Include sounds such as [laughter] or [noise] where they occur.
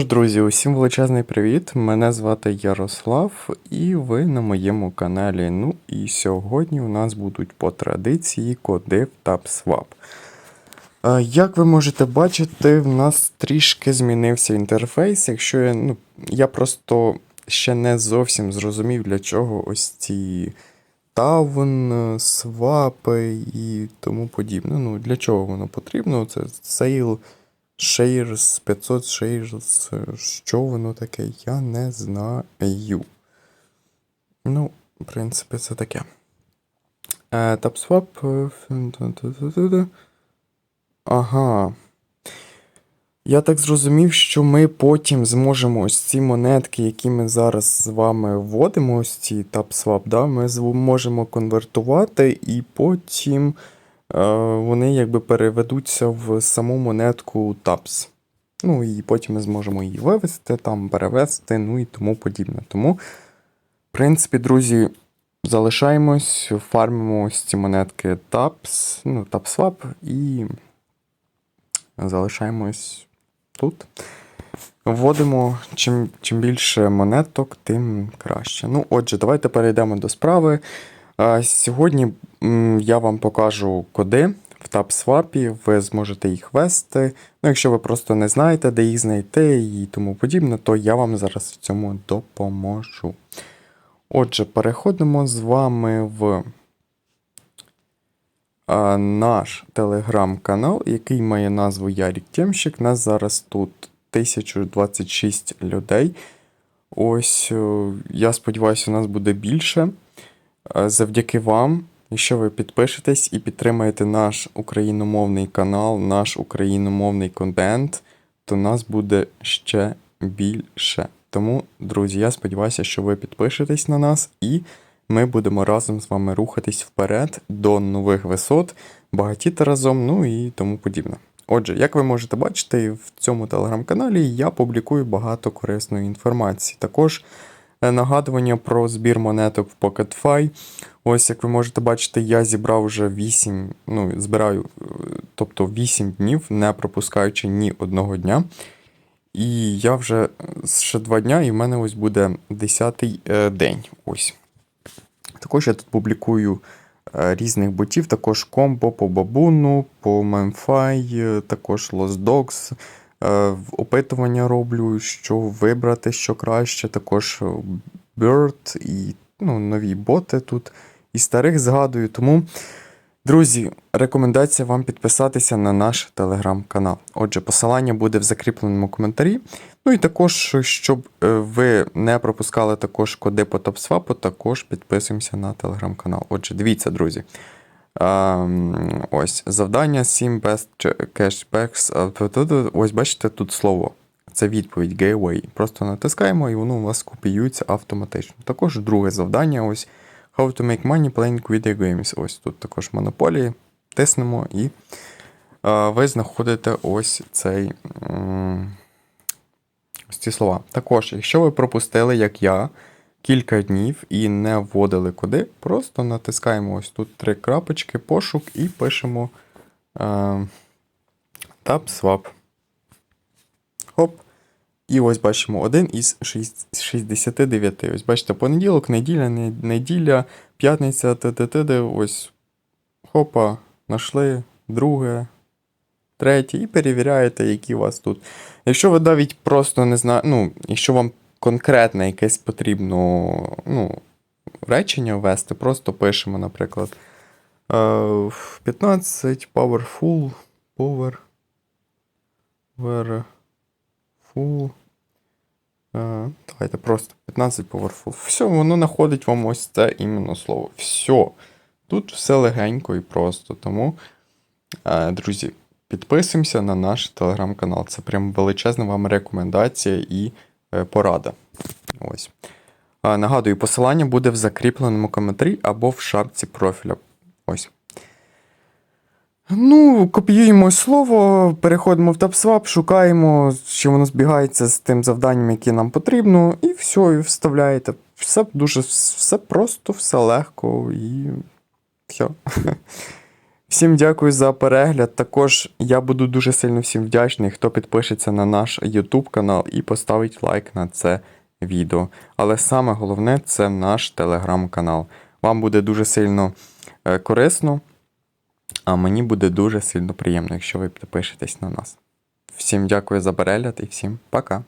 Тож, друзі, усім величезний привіт! Мене звати Ярослав, і ви на моєму каналі. Ну і сьогодні у нас будуть по традиції коди в TapSwap. Е, Як ви можете бачити, в нас трішки змінився інтерфейс. Якщо я, ну, я просто ще не зовсім зрозумів, для чого ось ці таун, свапи і тому подібне. Ну, для чого воно потрібно? Це сейл. Shares, 500 shares, е, що воно таке, я не знаю. Ну, в принципі, це таке. Е, е. Ага. Я так зрозумів, що ми потім зможемо ось ці монетки, які ми зараз з вами вводимо, ось ці TapSwap, да, ми зможемо конвертувати і потім вони якби переведуться в саму монетку TAPS. Ну і потім ми зможемо її вивести, там, перевести, ну і тому подібне. Тому, в принципі, друзі, залишаємось, фармимо ось ці монетки TAPS, ну, TapSwap і залишаємось тут. Вводимо чим, чим більше монеток, тим краще. Ну, отже, давайте перейдемо до справи. Сьогодні я вам покажу коди в TapSwap, ви зможете їх ввести. Ну, якщо ви просто не знаєте, де їх знайти і тому подібне, то я вам зараз в цьому допоможу. Отже, переходимо з вами в наш телеграм-канал, який має назву Ярік Тємщик. Нас зараз тут 1026 людей. Ось, е, я сподіваюся, у нас буде більше. Е, Завдяки вам, якщо ви підпишетесь і підтримаєте наш україномовний канал, наш україномовний контент, то нас буде ще більше. Тому, друзі, я сподіваюся, що ви підпишетесь на нас і ми будемо разом з вами рухатись вперед до нових висот, багатіти разом, ну і тому подібне. Отже, як ви можете бачити, в цьому телеграм-каналі я публікую багато корисної інформації. Також нагадування про збір монеток в PocketFi. Ось, як ви можете бачити, я зібрав вже 8, ну, збираю, тобто 8 днів, не пропускаючи ні одного дня. І я вже ще 2 дня, і в мене ось буде 10-й е, день. Ось. Також я тут публікую е, різних ботів, також комбо по бабуну, по Memfy, е, також Lost Dogs. Е, Опитування роблю, що вибрати, що краще, також е, Bird і ну, нові боти тут. І старих згадую. Тому, друзі, рекомендація вам підписатися на наш телеграм-канал. Отже, посилання буде в закріпленому коментарі. Ну і також, щоб е, ви не пропускали також коди по TopSwap, також підписуємося на телеграм-канал. Отже, дивіться, друзі. Ось завдання 7 best cashbacks. Ось бачите тут слово. Це відповідь Gateway. Просто натискаємо і воно у вас копіюється автоматично. Також друге завдання. Ось How to make money playing video games. Ось тут також монополії. Тиснемо і е, ви знаходите ось цей. Ось ці слова. Також, якщо ви пропустили, як я, кілька днів і не вводили куди, просто натискаємо ось тут три крапочки, пошук і пишемо е, TapSwap. Хоп. І ось бачимо один із 69. Ось бачите, понеділок, неділя, неділя, п'ятниця, т-т-т, ось. Хопа, знайшли, друге, третє, і перевіряєте, які у вас тут. Якщо ви навіть просто не знаєте, ну, якщо вам конкретне якесь потрібно ну, речення ввести, просто пишемо, наприклад, е, 15 powerful, power, powerful. Е, Давайте просто 15 powerful. Все, воно знаходить вам ось це іменно слово. Все. Тут все легенько і просто. Тому, е, друзі, підписуємося на наш телеграм-канал. Це прям величезна вам рекомендація і е, порада. Ось. Е, Нагадую, посилання буде в закріпленому коментарі або в шапці профіля. Ось. Ну, копіюємо слово, переходимо в TapSwap, шукаємо, чи воно збігається з тим завданням, яке нам потрібно, і все, і вставляєте. Все дуже все просто, все легко і все. [laughs] Всім дякую за перегляд. Також я буду дуже сильно всім вдячний, хто підпишеться на наш YouTube канал і поставить лайк на це відео. Але саме головне це наш телеграм-канал. Вам буде дуже сильно е, корисно, а мені буде дуже сильно приємно, якщо ви підпишетесь на нас. Всім дякую за перегляд і всім пока.